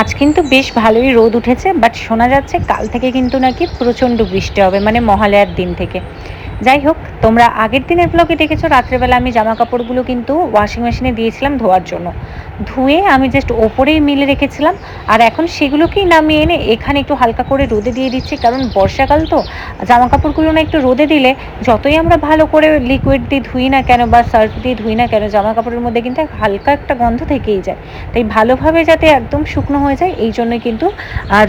আজ কিন্তু বেশ ভালোই রোদ উঠেছে বাট শোনা যাচ্ছে কাল থেকে কিন্তু নাকি প্রচণ্ড বৃষ্টি হবে মানে মহালয়ার দিন থেকে। যাই হোক, তোমরা আগের দিনের ব্লগে দেখেছ, রাত্রেবেলা আমি জামা কাপড়গুলো কিন্তু ওয়াশিং মেশিনে দিয়েছিলাম ধোয়ার জন্য। ধুয়ে আমি জাস্ট ওপরেই মিলে রেখেছিলাম। আর এখন সেগুলোকেই নামিয়ে এনে এখানে একটু হালকা করে রোদে দিয়ে দিচ্ছি, কারণ বর্ষাকাল তো। জামা কাপড়গুলো না একটু রোদে দিলে যতই আমরা ভালো করে লিকুইড দিয়ে ধুই না কেন বা সার্ফ দিয়ে ধুই না কেন জামা কাপড়ের মধ্যে কিন্তু হালকা একটা গন্ধ থেকেই যায়। তাই ভালোভাবে যাতে একদম শুকনো হয়ে যায়, এই জন্যই কিন্তু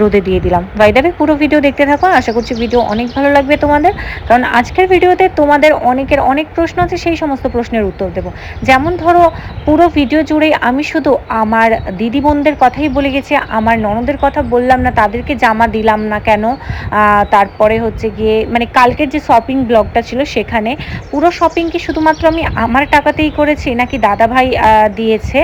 রোদে দিয়ে দিলাম। বাইদাবে পুরো ভিডিও দেখতে থাকো, আশা করছি ভিডিও অনেক ভালো লাগবে তোমাদের। কারণ আজকের ভিডিওতে তোমাদের অনেকের অনেক প্রশ্ন আছে, সেই সমস্ত প্রশ্নের উত্তর দেবো। যেমন ধরো, পুরো ভিডিও জুড়েই আমি শুধু আমার দিদি বোনদের কথাই বলে গেছি, আমার ননদের কথা বললাম না, তাদেরকে জামা দিলাম না কেন? তারপরে হচ্ছে গিয়ে মানে কালকের যে শপিং ব্লগটা ছিল সেখানে পুরো শপিং কি শুধুমাত্র আমি আমার টাকাতেই করেছি নাকি দাদা ভাই দিয়েছে?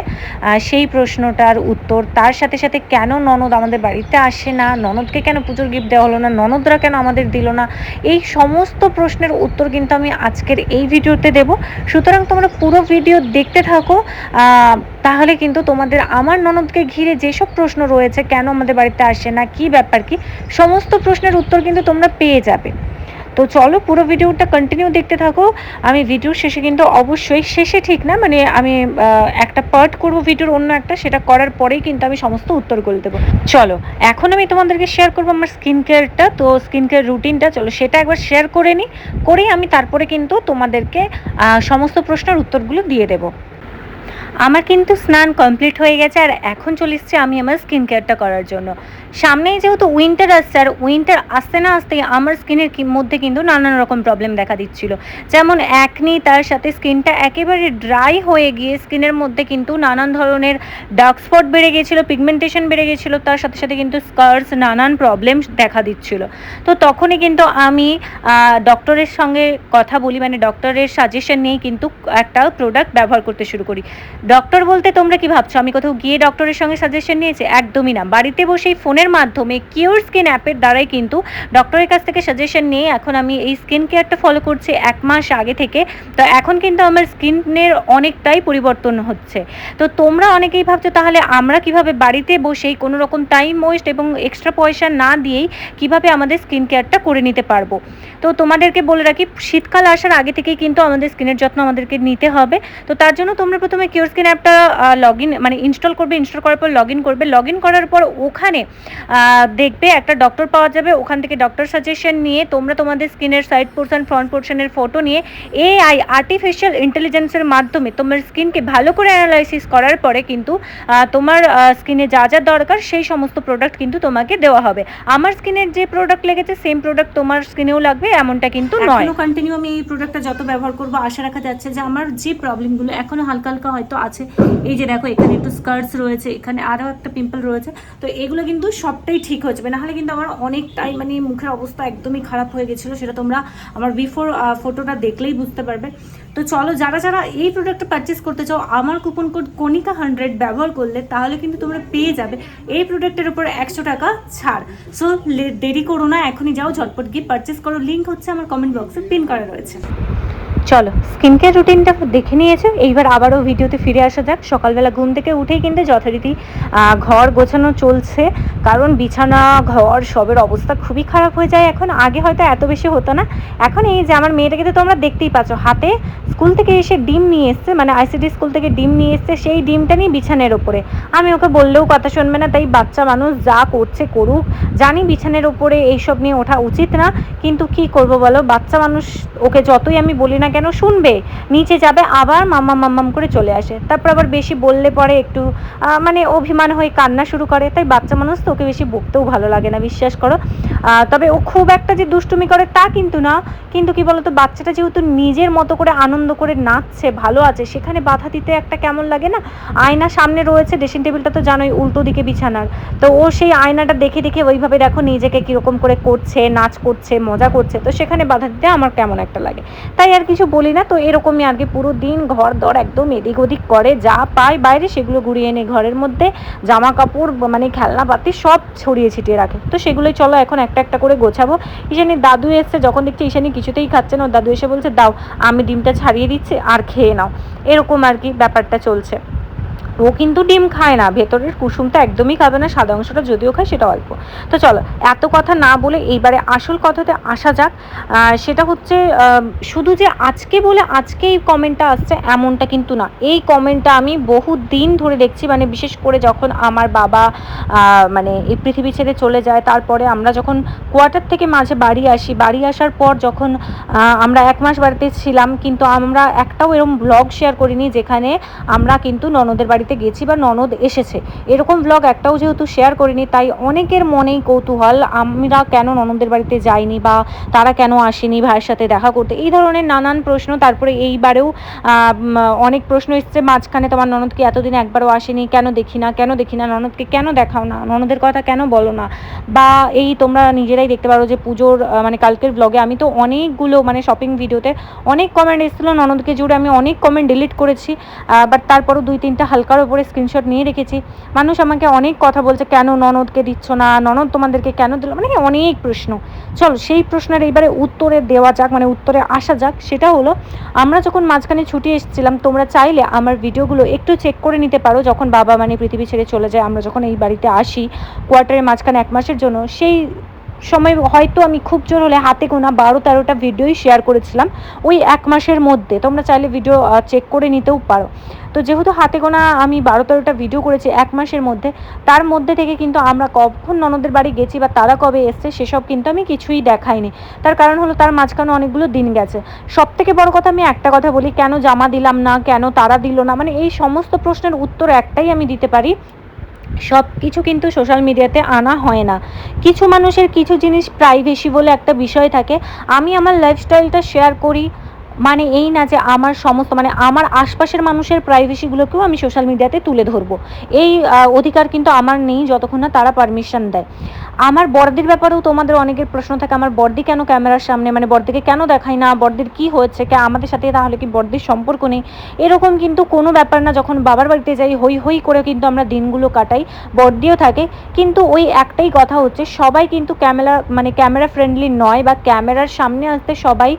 সেই প্রশ্নটার উত্তর। তার সাথে সাথে কেন ননদ আমাদের বাড়িতে আসে না? ননদকে কেন পুজোর গিফট দেওয়া হলো না? ননদরা কেন আমাদের দিল না? এই সমস্ত প্রশ্নের উত্তর কিন্তু আমি আজকের এই ভিডিওতে দেব। সুতরাং তোমরা পুরো ভিডিও দেখতে থাকো। তাহলে কিন্তু তোমাদের আমার ননদকে ঘিরে যেসব প্রশ্ন রয়েছে, কেন আমাদের বাড়িতে আসে না, কি ব্যাপার কি, সমস্ত প্রশ্নের উত্তর কিন্তু তোমরা পেয়ে যাবে। তো চলো পুরো ভিডিওটা কন্টিনিউ দেখতে থাকো। আমি ভিডিওর শেষে কিন্তু অবশ্যই, শেষে ঠিক না মানে আমি একটা পার্ট করব ভিডিওর অন্য একটা, সেটা করার পরেই কিন্তু আমি সমস্ত উত্তরগুলো দেবো। চলো, এখন আমি তোমাদেরকে শেয়ার করব আমার স্কিন কেয়ারটা তো স্কিন কেয়ার রুটিনটা চলো সেটা একবার শেয়ার করে নিই করেই আমি তারপরে কিন্তু তোমাদেরকে সমস্ত প্রশ্নের উত্তরগুলো দিয়ে দেবো। আমার কিন্তু স্নান কমপ্লিট হয়ে গেছে আর এখন চলে এসছে আমি আমার স্কিন কেয়ারটা করার জন্য। সামনেই যেহেতু উইন্টার আসছে আর উইন্টার আসতে না আসতেই আমার স্কিনের মধ্যে কিন্তু নানান রকম প্রবলেম দেখা দিচ্ছিল। যেমন একনি তার সাথে স্কিনটা একেবারে ড্রাই হয়ে গিয়ে স্কিনের মধ্যে কিন্তু নানান ধরনের ডার্ক স্পট বেড়ে গিয়েছিল পিগমেন্টেশন বেড়ে গিয়েছিল, তার সাথে সাথে কিন্তু স্কার্স নানান প্রবলেম দেখা দিচ্ছিল। তো তখনই কিন্তু আমি ডক্টরের সঙ্গে কথা বলি মানে ডক্টরের সাজেশন নিয়েই কিন্তু একটা প্রোডাক্ট ব্যবহার করতে শুরু করি। ডক্টর বলতে তোমরা কি ভাবছ? আমি কোথাও গিয়ে ডক্টরের সঙ্গে সাজেশন নিয়েছি? একদমই না। বাড়িতে বসেই ফোনের মাধ্যমে কিওর স্কিন অ্যাপের দ্বারাই কিন্তু ডক্টরের কাছ থেকে সাজেশন নিয়ে এখন আমি এই স্কিন কেয়ারটা ফলো করছি এক মাস আগে থেকে। তো এখন কিন্তু আমার স্কিনের অনেকটাই পরিবর্তন হচ্ছে। তো তোমরা অনেকেই ভাবছ, তাহলে আমরা কীভাবে বাড়িতে বসেই কোনো রকম টাইম ওয়েস্ট এবং এক্সট্রা পয়সা না দিয়েই কীভাবে আমাদের স্কিন কেয়ারটা করে নিতে পারব? তো তোমাদেরকে বলে রাখি, শীতকাল আসার আগে থেকেই কিন্তু আমাদের স্কিনের যত্ন আমাদেরকে নিতে হবে। তো তার জন্য তোমরা প্রথমে কিওর স্কিন অ্যাপটা লগ ইন মানে ইনস্টল করবে ইনস্টল করার পর লগ ইন করবে। লগ ইন করার পর ওখানে দেখবে একটা ডক্টর পাওয়া যাবে। ওখান থেকে ডক্টর সাজেশন নিয়ে তোমরা তোমাদের স্কিনের সাইড পোর্শন ফ্রন্ট পোর্শনের ফটো নিয়ে এআই আর্টিফিশিয়াল ইন্টেলিজেন্সের মাধ্যমে তোমার স্কিনকে ভালো করে অ্যানালাইসিস করার পরে কিন্তু তোমার স্কিনে যা যা দরকার সেই সমস্ত প্রোডাক্ট কিন্তু তোমাকে দেওয়া হবে। আমার স্কিনের যে প্রোডাক্ট লেগেছে সেম প্রোডাক্ট তোমার স্কিনেও লাগবে এমনটা কিন্তু নয়। কন্টিনিউ আমি এই প্রোডাক্টটা যত ব্যবহার করব আশা রাখা যাচ্ছে যে আমার যে প্রবলেমগুলো এখনও হালকা হালকা হয়তো আছে। এই যে দেখো, এখানে একটু স্কার্টস রয়েছে, এখানে আরও একটা পিম্পল রয়েছে। তো এগুলো কিন্তু সবটাই ঠিক হয়ে যাবে। নাহলে কিন্তু আমার অনেকটাই মানে মুখের অবস্থা একদমই খারাপ হয়ে গেছিল, সেটা তোমরা আমার বিফোর ফটোটা দেখলেই বুঝতে পারবে। তো চলো, যারা যারা এই প্রোডাক্টটা পারচেস করতে চাও, আমার কুপন কোড কনিকা হান্ড্রেড ব্যবহার করলে তাহলে কিন্তু তোমরা পেয়ে যাবে এই প্রোডাক্টের উপর একশো টাকা ছাড়। সো দেরি করো না, এখনই যাও, ঝটপট গিয়ে পারচেস করো। লিঙ্ক হচ্ছে আমার কমেন্ট বক্সে পিন করা রয়েছে। চলো স্কিন কেয়ার রুটিনটা দেখে নিয়েছো, এইবার আবারও ভিডিওতে ফিরে আসা যাক। সকালবেলা ঘুম থেকে উঠেই কিন্তু যথারীতি ঘর গোছানো চলছে, কারণ বিছানা, ঘর, সবের অবস্থা খুবই খারাপ হয়ে যায় এখন। আগে হয়তো এত বেশি হতো না। এখন এই যে আমার মেয়েটাকে তো তোমরা দেখতেই পাচ্ছ, হাতে স্কুল থেকে এসে ডিম নিয়ে এসছে মানে আইসিডি স্কুল থেকে ডিম নিয়ে এসছে, সেই ডিমটা নিয়ে বিছানের ওপরে। আমি ওকে বললেও কথা শুনবে না, তাই বাচ্চা মানুষ যা করছে করুক। জানি বিছানের ওপরে এইসব নিয়ে ওঠা উচিত না, কিন্তু কি করব বলো? বাচ্চা মানুষ, ওকে যতই আমি বলি না কেন শুনবে? নিচে যাবে, আবার মাম্মা মাম্মাম করে চলে আসে। তারপর আবার বেশি বললে পরে একটু মানে অভিমান হয়ে কান্না শুরু করে। তাই বাচ্চা মানুষ তো ওকে বেশি বকতেও ভালো লাগে না, বিশ্বাস করো। তবে ও খুব একটা যে দুষ্টুমি করে তা কিন্তু না। কিন্তু কি বলতো, বাচ্চাটা যেহেতু নিজের মতো করে আনন্দ করে নাচছে, ভালো আছে, সেখানে বাধা দিতে একটা কেমন লাগে না? আয়না সামনে রয়েছে ড্রেসিং টেবিলটা তো জানোই, উল্টো দিকে বিছানার। তো ও সেই আয়নাটা দেখে দেখে ওইভাবে দেখো নিজেকে কীরকম করে করছে, নাচ করছে, মজা করছে। তো সেখানে বাধা দিতে আমার কেমন একটা লাগে। তাই আর কিছু বলি না, তো এরকমই আর কি পুরো দিন ঘর দর একদম এদিক ওদিক করে, যা পায় বাইরে সেগুলো ঘুরিয়ে এনে ঘরের মধ্যে জামা কাপড় মানে খেলনাপাতি সব ছড়িয়ে ছিটিয়ে রাখে। তো সেগুলোই চলো এখন একটা একটা করে গোছাবো। ঈশানি দাদু এসছে, যখন দেখছি ঈশানি কিছুতেই খাচ্ছে না দাদু এসে বলছে, দাও, আমি ডিমটা ছাড়িয়ে দিচ্ছি, আর খেয়ে নাও। এরকম আর কি ব্যাপারটা চলছে। ও কিন্তু ডিম খায় না, ভেতরের কুসুমটা একদমই খাবে না, সাদা অংশটা যদিও খায় সেটা অল্প। তো চলো, এত কথা না বলে এইবারে আসল কথাতে আসা যাক। সেটা হচ্ছে শুধু যে আজকে বলে আজকে এই কমেন্টটা আসছে এমনটা কিন্তু না। এই কমেন্টটা আমি বহু দিন ধরে দেখছি মানে বিশেষ করে যখন আমার বাবা মানে এই পৃথিবী ছেড়ে চলে যায়, তারপরে আমরা যখন কোয়ার্টার থেকে মাঝে বাড়ি আসি, বাড়ি আসার পর যখন আমরা এক মাস বাড়িতে ছিলাম, কিন্তু আমরা একটাও এরকম ব্লগ শেয়ার করিনি যেখানে আমরা কিন্তু ননদের বাড়িতে গেছি বা ননদ এসেছে। এরকম ব্লগ একটাও যেহেতু শেয়ার করিনি, তাই অনেকের মনেই কৌতূহল, আমরা কেন ননদের বাড়িতে যাইনি বা তারা কেন আসেনি ভাইয়ের সাথে দেখা করতে? এই ধরনের নানান প্রশ্ন, তারপরে এইবারেও অনেক প্রশ্ন এসছে মাঝখানে তোমার ননদকে এতদিন একবারও আসেনি, কেন দেখি না, কেন দেখি না, ননদকে কেন দেখাও না, ননদের কথা কেন বলো না? বা এই তোমরা নিজেরাই দেখতে পারো যে পুজোর মানে কালকের ব্লগে আমি তো অনেকগুলো মানে শপিং ভিডিওতে অনেক কমেন্ট এসেছিল ননদকে জুড়ে, আমি অনেক কমেন্ট ডিলিট করেছি বাট তারপরও দুই তিনটা হালকার ওপরে স্ক্রিনশট নিয়ে রেখেছি। মানুষ আমাকে অনেক কথা বলছে, কেন ননদকে দিচ্ছ না? ননদ তোমাদেরকে কেন দিল? মানে অনেক প্রশ্ন। চলো, সেই প্রশ্নের এইবারে উত্তরে দেওয়া যাক মানে উত্তরে আসা যাক। সেটা হলো, আমরা যখন মাঝখানে ছুটি এসেছিলাম, তোমরা চাইলে আমার ভিডিওগুলো একটু চেক করে নিতে পারো, যখন বাবা মানে পৃথিবী ছেড়ে চলে যায়, আমরা যখন এই বাড়িতে আসি কোয়ার্টারের মাঝখানে এক মাসের জন্য, সেই সময় হয়তো আমি খুব জোর হলে হাতে গোনা বারো তেরোটা ভিডিওই শেয়ার করেছিলাম। ওই এক মাসের মধ্যে। তোমরা চাইলে ভিডিও চেক করে নিতেও পারো। তো যেহেতু হাতে গোনা আমি বারো তেরোটা ভিডিও করেছি এক মাসের মধ্যে, তার মধ্যে থেকে কিন্তু আমরা কখন ননদের বাড়ি গেছি বা তারা কবে এসছে সেসব কিন্তু আমি কিছুই দেখাইনি। তার কারণ হলো তার মাঝখানে অনেকগুলো দিন গেছে। সব থেকে বড় কথা আমি একটা কথা বলি, কেন জামা দিলাম না, কেন তারা দিল না? মানে এই সমস্ত প্রশ্নের উত্তর একটাই আমি দিতে পারি সব কিছু কিন্তু সোশ্যাল মিডিয়াতে আনা হয় না। কিছু মানুষের কিছু জিনিস প্রাইভেসি বলে একটা বিষয় থাকে। আমি আমার লাইফস্টাইলটা শেয়ার করি। মানে এই না যে আমার সমস্ত মানে আমার আশপাশের মানুষের প্রাইভেসিগুলোকেও আমি সোশ্যাল মিডিয়াতে তুলে ধরবো। এই অধিকার কিন্তু আমার নেই যতক্ষণ না তারা পারমিশন দেয়। আমার বড়দির ব্যাপারেও তোমাদের অনেকের প্রশ্ন থাকে, আমার বড়দি কেন ক্যামেরার সামনে মানে বড়দিকে কেন দেখাই না, বড়দির কি হয়েছে, কে আমাদের সাথে তাহলে কি বড়দির সম্পর্ক নেই? এরকম কিন্তু কোনো ব্যাপার না, যখন বাবার বাড়িতে যাই, হই হই করে কিন্তু আমরা দিনগুলো কাটাই, বড়দিও থাকে। কিন্তু ওই একটাই কথা হচ্ছে, সবাই কিন্তু ক্যামেরা মানে ক্যামেরা ফ্রেন্ডলি নয় বা ক্যামেরার সামনে আসতে সবাই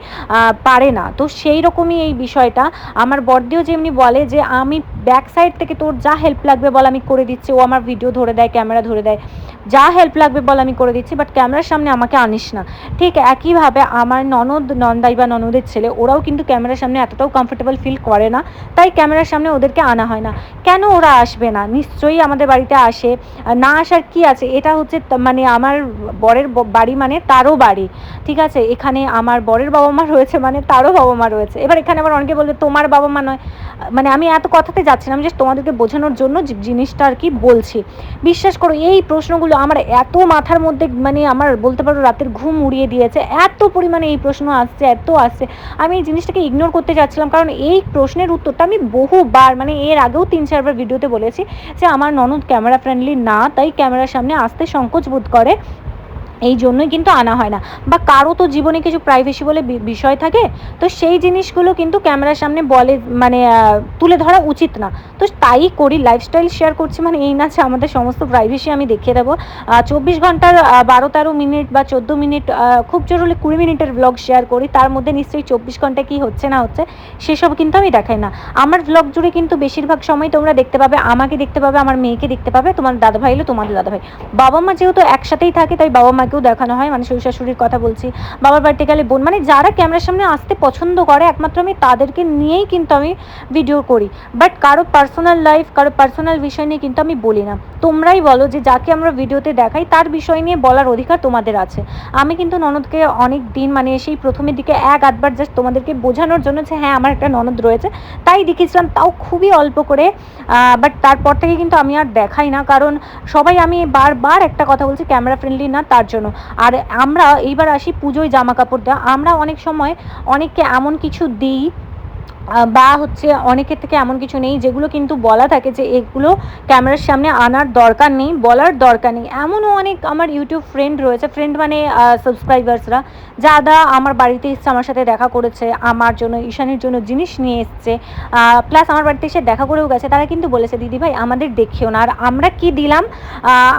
পারে না। তো সেই রকমই এই বিষয়টা। আমার বড়দিও যেমনি বলে যে আমি ব্যাক সাইড থেকে তোর যা হেল্প লাগবে বল আমি করে দিচ্ছি। ও আমার ভিডিও ধরে দেয় ক্যামেরা ধরে দেয়। যা হেল্প লাগবে বল আমি করে দিচ্ছি বাট ক্যামেরার সামনে আমাকে আনিস না। ঠিক একইভাবে আমার ননদ, নন্দাই বা ননদের ছেলে, ওরাও কিন্তু ক্যামেরার সামনে এতটাও কমফোর্টেবল ফিল করে না, তাই ক্যামেরার সামনে ওদেরকে আনা হয় না। কেন ওরা আসবে না? নিশ্চয়ই আমাদের বাড়িতে আসে। না আসার কি আছে? এটা হচ্ছে মানে আমার বরের বাড়ি মানে তারও বাড়ি। ঠিক আছে? এখানে আমার বরের বাবা মা রয়েছে মানে তারও বাবা মা রয়েছে। এবার এখানে আবার অনেকে বলবে, তোমার বাবা মা নয়। মানে আমি এত কথাতে যাচ্ছিলাম যে তোমাদেরকে বোঝানোর জন্য জিনিসটা আর কি বলছি। বিশ্বাস করো, এই প্রশ্নগুলো আমার এত মাথার মধ্যে মানে আমার বলতে পারো রাতের ঘুম উড়িয়ে দিয়েছে, এত পরিমাণে এই প্রশ্ন আসছে, এত আসছে। আমি এই জিনিসটাকে ইগনোর করতে যাচ্ছিলাম কারণ এই প্রশ্নের উত্তরটা আমি বহুবার মানে এর আগেও তিন চারবার ভিডিওতে বলেছি যে আমার ননদ ক্যামেরা ফ্রেন্ডলি না, তাই ক্যামেরার সামনে আসতে সংকোচ বোধ করে। এই জন্যই কিন্তু আনা হয় না। বা কারও তো জীবনে কিছু প্রাইভেসি বলে বিষয় থাকে, তো সেই জিনিসগুলো কিন্তু ক্যামেরার সামনে বলে মানে তুলে ধরা উচিত না। তো তাই করি লাইফস্টাইল শেয়ার করছি মানে এই না যে আমাদের সমস্ত প্রাইভেসি আমি দেখিয়ে দেবো। চব্বিশ ঘণ্টার বারো তেরো মিনিট বা চোদ্দ মিনিট খুব জোর হলে কুড়ি মিনিটের ব্লগ শেয়ার করি, তার মধ্যে নিশ্চয়ই চব্বিশ ঘণ্টা কি হচ্ছে না হচ্ছে, সেসব কিন্তু আমি দেখাই না। আমার ব্লগ জুড়ে কিন্তু বেশিরভাগ সময় তোমরা দেখতে পাবে, আমাকে দেখতে পাবে, আমার মেয়েকে দেখতে পাবে, তোমার দাদা হলে তোমাদের দাদা ভাই বাবা মা যেহেতু একসাথেই থাকে, তাই বাবা মাকেও দেখানো হয় মানে শ্বশুর শাশুড়ির কথা বলছি। বাবার বাড়িতে গেলে বোন মানে যারা ক্যামেরার সামনে আসতে পছন্দ করে, একমাত্র আমি তাদেরকে নিয়েই কিন্তু আমি ভিডিও করি। বাট কারও পার্সোনাল লাইফ কারও পার্সোনাল বিষয় নিয়ে কিন্তু আমি বলি না। তোমরাই বলো যে যাকে আমরা ভিডিওতে দেখাই, তার বিষয় নিয়ে বলার অধিকার তোমাদের আছে। আমি কিন্তু ননদকে অনেক দিন মানে সেই প্রথমের দিকে এক, আধবার জাস্ট তোমাদেরকে বোঝানোর জন্য যে হ্যাঁ আমার একটা ননদ রয়েছে। তাই দেখিয়েছিলাম, তাও খুবই অল্প করে। বাট তারপর থেকে কিন্তু আমি আর দেখাই না, কারণ সবাই আমি বারবার একটা কথা বলছি ক্যামেরা ফ্রেন্ডলি না, তার জন্য। আর আমরা এইবার আসি পুজোয় জামা কাপড় দেওয়া আমরা অনেক সময় অনেককে এমন কিছু দিই বা হচ্ছে অনেকের থেকে এমন কিছু নেই যেগুলো কিন্তু বলা থাকে যে এগুলো ক্যামেরার সামনে আনার দরকার নেই, বলার দরকার নেই। এমনও অনেক আমার ইউটিউব ফ্রেন্ড রয়েছে ফ্রেন্ড মানে সাবস্ক্রাইবার্সরা যারা আমার বাড়িতে এসছে আমার সাথে দেখা করেছে, আমার জন্য, ঈশানের জন্য জিনিস নিয়ে এসছে প্লাস আমার বাড়িতে এসে দেখা করেও গেছে, তারা কিন্তু বলেছে, দিদি ভাই, আমাদের দেখিও না। আর আমরা কি দিলাম?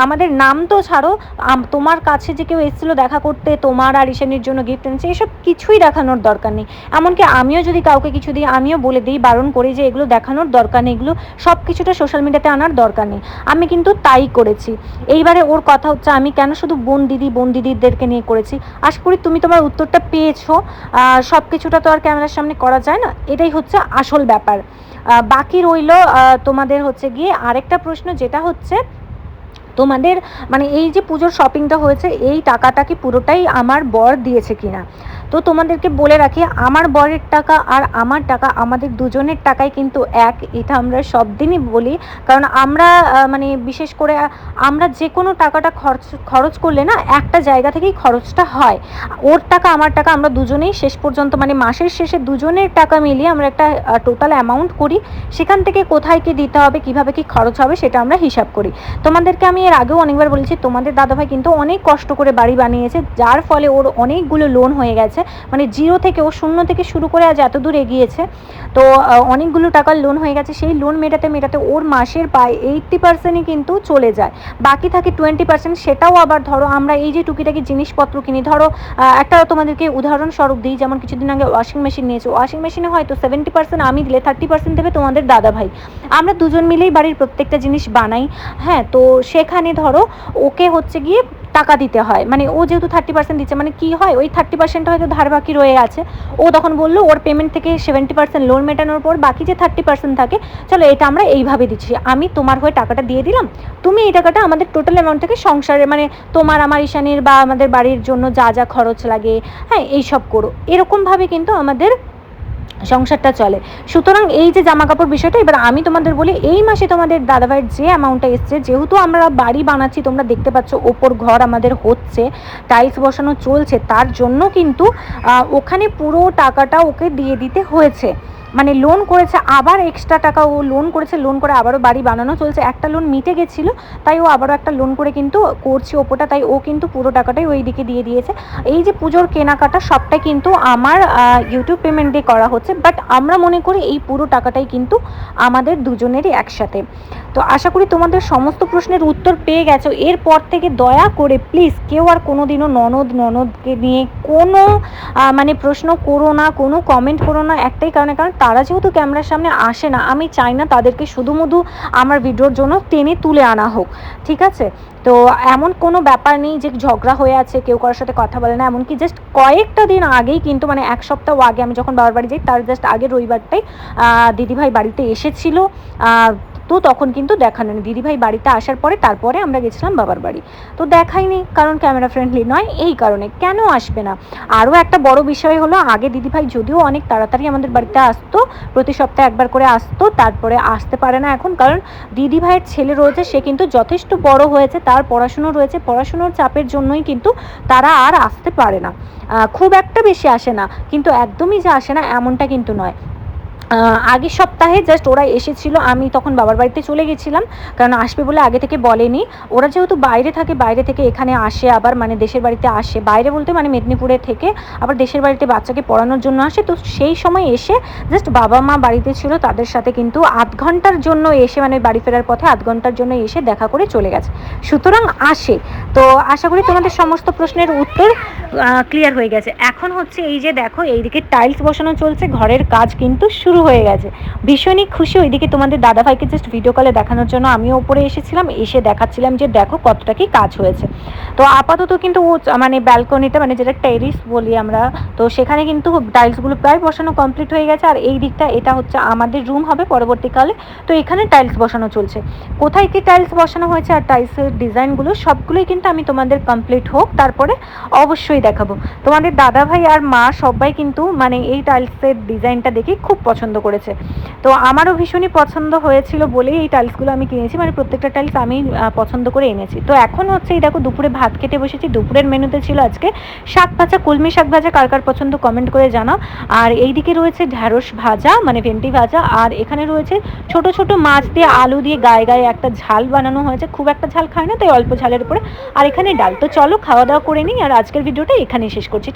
আমাদের নাম তো ছাড়ো তোমার কাছে যে কেউ এসেছিল দেখা করতে, তোমার আর ঈশানের জন্য গিফট এনেছে, এসব কিছুই দেখানোর দরকার নেই। এমনকি আমিও যদি কাউকে কিছু দিই আমিও বলে দিই, বারণ করি যে এগুলো দেখানোর দরকার নেই, এগুলো সব কিছুটা সোশ্যাল মিডিয়াতে আনার দরকার নেই। আমি কিন্তু তাই করেছি। এইবারে ওর কথা হচ্ছে, আমি কেন শুধু বোন দিদি, বোন দিদিদেরকে নিয়ে করেছি? আশা করি তুমি তোমার উত্তরটা পেয়েছ। সব কিছুটা তো আর ক্যামেরার সামনে করা যায় না। এটাই হচ্ছে আসল ব্যাপার। বাকি রইল তোমাদের হচ্ছে গিয়ে আরেকটা প্রশ্ন, যেটা হচ্ছে তোমাদের মানে এই যে পুজোর শপিংটা হয়েছে, এই টাকাটা কি পুরোটাই আমার বর দিয়েছে কিনা? তো তোমাদেরকে বলে রাখি, আমার বরের টাকা আর আমার টাকা, আমাদের দুজনের টাকাই কিন্তু এক, এটা আমরা সব দিনই বলি। কারণ আমরা মানে বিশেষ করে আমরা যে কোনো টাকাটা খরচ খরচ করলে না, একটা জায়গা থেকেই খরচটা হয়। ওর টাকা, আমার টাকা আমরা দুজনেই শেষ পর্যন্ত মানে মাসের শেষে দুজনের টাকা মিলিয়ে আমরা একটা টোটাল অ্যামাউন্ট করি। সেখান থেকে কোথায় কি দিতে হবে, কীভাবে কি খরচ হবে, সেটা আমরা হিসাব করি। তোমাদেরকে আমি এর আগেও অনেকবার বলেছি, তোমাদের দাদাভাই কিন্তু অনেক কষ্ট করে বাড়ি বানিয়েছে, যার ফলে ওর অনেকগুলো লোন হয়ে গেছে। মানে জিরো থেকে ও শূন্য থেকে শুরু করে আজ এত দূর এগিয়েছে। তো অনেকগুলো টাকার লোন হয়ে গেছে, সেই লোন মেটাতে মেটাতে ওর মাসের প্রায় এইট্টি পার্সেন্টই কিন্তু চলে যায়। বাকি থাকে টোয়েন্টি পার্সেন্ট সেটাও আবার ধরো আমরা এই যে টুকিটাকি জিনিসপত্র কিনি, ধরো একটা তোমাদেরকে উদাহরণস্বরূপ দিই, যেমন কিছুদিন আগে ওয়াশিং মেশিন নিয়েছো ওয়াশিং মেশিনে হয়তো সেভেন্টি পার্সেন্ট আমি দিলে থার্টি পার্সেন্ট দেবে তোমাদের দাদা ভাই আমরা দুজন মিলেই বাড়ির প্রত্যেকটা জিনিস বানাই হ্যাঁ তো সেখানে ধরো ওকে হচ্ছে গিয়ে টাকা দিতে হয়। মানে ও যেহেতু থার্টি পার্সেন্ট দিচ্ছে মানে কি হয়, ওই থার্টি পার্সেন্ট হয়তো ধার বাকি রয়ে আছে। ও তখন বলল, ওর পেমেন্ট থেকে সেভেন্টি পার্সেন্ট লোন মেটানোর পর বাকি যে থার্টি পার্সেন্ট থাকে, চলো এটা আমরা এইভাবে দিচ্ছি। আমি তোমার হয়ে টাকাটা দিয়ে দিলাম, তুমি এই টাকাটা আমাদের টোটাল অ্যামাউন্ট থেকে সংসারে মানে তোমার, আমার ঈশানীর বা আমাদের বাড়ির জন্য যা যা খরচ লাগে হ্যাঁ এইসব করো। এরকমভাবে কিন্তু আমাদের সংসারটা চলে। সুতরাং এই যে জামা কাপড় বিষয়টা, এবার আমি তোমাদের বলি, এই মাসে তোমাদের দাদাভাইয়ের যে অ্যামাউন্টটা এসছে, যেহেতু আমরা বাড়ি বানাচ্ছি, তোমরা দেখতে পাচ্ছ ওপর ঘর আমাদের হচ্ছে টাইলস বসানো চলছে, তার জন্য কিন্তু ওখানে পুরো টাকাটা ওকে দিয়ে দিতে হয়েছে। মানে লোন করেছে, আবার এক্সট্রা টাকা ও লোন করেছে লোন করে আবারও বাড়ি বানানো চলছে। একটা লোন মিটে গেছিল, তাই ও আবারও একটা লোন করে কিন্তু করছে ওপোটা তাই ও কিন্তু পুরো টাকাটাই ওই দিকে দিয়ে দিয়েছে। এই যে পুজোর কেনাকাটা সবটাই কিন্তু আমার ইউটিউব পেমেন্ট দিয়ে করা হচ্ছে বাট আমরা মনে করি এই পুরো টাকাটাই কিন্তু আমাদের দুজনেরই একসাথে। তো আশা করি তোমাদের সমস্ত প্রশ্নের উত্তর পেয়ে গেছো। এরপর থেকে দয়া করে প্লিজ কেউ আর কোনো দিনও ননদ, ননদকে নিয়ে কোনো মানে প্রশ্ন করো না, কোনো কমেন্ট করো না, একটাই কারণে, কারণ তারা যেহেতু ক্যামেরার সামনে আসে না, আমি চাই না তাদেরকে শুধুমধু আমার ভিডিওর জন্য টেনে তুলে আনা হোক, ঠিক আছে? তো এমন কোনো ব্যাপার নেই যে ঝগড়া হয়ে আছে, কেউ কারোর সাথে কথা বলে না, এমনকি জাস্ট কয়েকটা দিন আগেই কিন্তু মানে এক সপ্তাহ আগে আমি যখন বাবার বাড়ি যাই, তার জাস্ট আগে রবিবারটাই দিদিভাই বাড়িতে এসেছিল তো তখন কিন্তু দেখানো নেই দিদিভাই বাড়িতে আসার পরে তারপরে আমরা গেছিলাম বাবার বাড়ি। তো দেখাইনি কারণ ক্যামেরা ফ্রেন্ডলি নয়, এই কারণে। কেন আসবে না? আরও একটা বড় বিষয় হলো, আগে দিদিভাই যদিও অনেক তাড়াতাড়ি আমাদের বাড়িতে আসতো, প্রতি সপ্তাহে একবার করে আসতো, তারপরে আসতে পারে না এখন, কারণ দিদিভাইয়ের ছেলে রয়েছে, সে কিন্তু যথেষ্ট বড় হয়েছে, তার পড়াশুনো রয়েছে, পড়াশুনোর চাপের জন্যই কিন্তু তারা আর আসতে পারে না। খুব একটা বেশি আসে না, কিন্তু একদমই যে আসে না, এমনটা কিন্তু নয়। আগের সপ্তাহে জাস্ট ওরা এসেছিল, আমি তখন বাবার বাড়িতে চলে গেছিলাম, কারণ আসবে বলে আগে থেকে বলেনি। ওরা যেহেতু বাইরে থাকে, বাইরে থেকে এখানে আসে, আবার মানে দেশের বাড়িতে আসে। বাইরে বলতে মানে মেদিনীপুরে থেকে আবার দেশের বাড়িতে বাচ্চাকে পড়ানোর জন্য আসে। তো সেই সময় এসে জাস্ট বাবা মা বাড়িতে ছিল, তাদের সাথে কিন্তু আধ ঘণ্টার জন্য এসে মানে বাড়ি ফেরার পথে আধ ঘণ্টার জন্য এসে দেখা করে চলে গেছে। সুতরাং আসে। তো আশা করি তোমাদের সমস্ত প্রশ্নের উত্তর ক্লিয়ার হয়ে গেছে। এখন হচ্ছে এই যে দেখো, এইদিকে টাইলস বসানো চলছে, ঘরের কাজ কিন্তু শুরু হয়ে গেছে। ভীষণই খুশি ওইদিকে তোমাদের দাদাভাইকে জাস্ট ভিডিও কলে দেখানোর জন্য আমিও ওপরে এসেছিলাম, এসে দেখাচ্ছিলাম যে দেখো কতটা কি কাজ হয়েছে। তো আপাতত কিন্তু মানে ব্যালকনিটা মানে যেটা টেরিস বলি আমরা, তো সেখানে কিন্তু টাইলসগুলো প্রায় বসানো কমপ্লিট হয়ে গেছে। আর এই দিকটা, এটা হচ্ছে আমাদের রুম হবে পরবর্তীকালে। তো এখানে টাইলস বসানো চলছে। কোথায় কি টাইলস বসানো হয়েছে আর টাইলসের ডিজাইনগুলো সবগুলোই কিন্তু আমি তোমাদের কমপ্লিট হোক, তারপরে অবশ্যই দেখাবো। তোমাদের দাদা ভাই আর মা সবাই কিন্তু মানে এই টাইলসের ডিজাইনটা দেখে খুব পছন্দ করেছে। তো আমারও ভীষণই পছন্দ হয়েছিল বলেই এই টাইলসগুলো আমি কিনেছি। মানে প্রত্যেকটা টাইলস আমি পছন্দ করে এনেছি। তো এখন হচ্ছে এই দেখো দুপুরে ভাত খেতে বসেছি। দুপুরের মেনুতে ছিল আজকে শাক ভাজা, কলমি শাক ভাজা। কার কার পছন্দ কমেন্ট করে জানাও। আর এইদিকে রয়েছে ঢ্যাঁড়স ভাজা মানে ভেন্ডি ভাজা। আর এখানে রয়েছে ছোট ছোট মাছ দিয়ে আলু দিয়ে গায়ে গায়ে একটা ঝাল বানানো হয়েছে। খুব একটা ঝাল খায় না, তাই অল্প ঝালের উপরে। আর এখানে ডাল। তো চলো খাওয়া দাওয়া করে নিই। আর আজকের ভিডিওটা এখানেই শেষ করছি।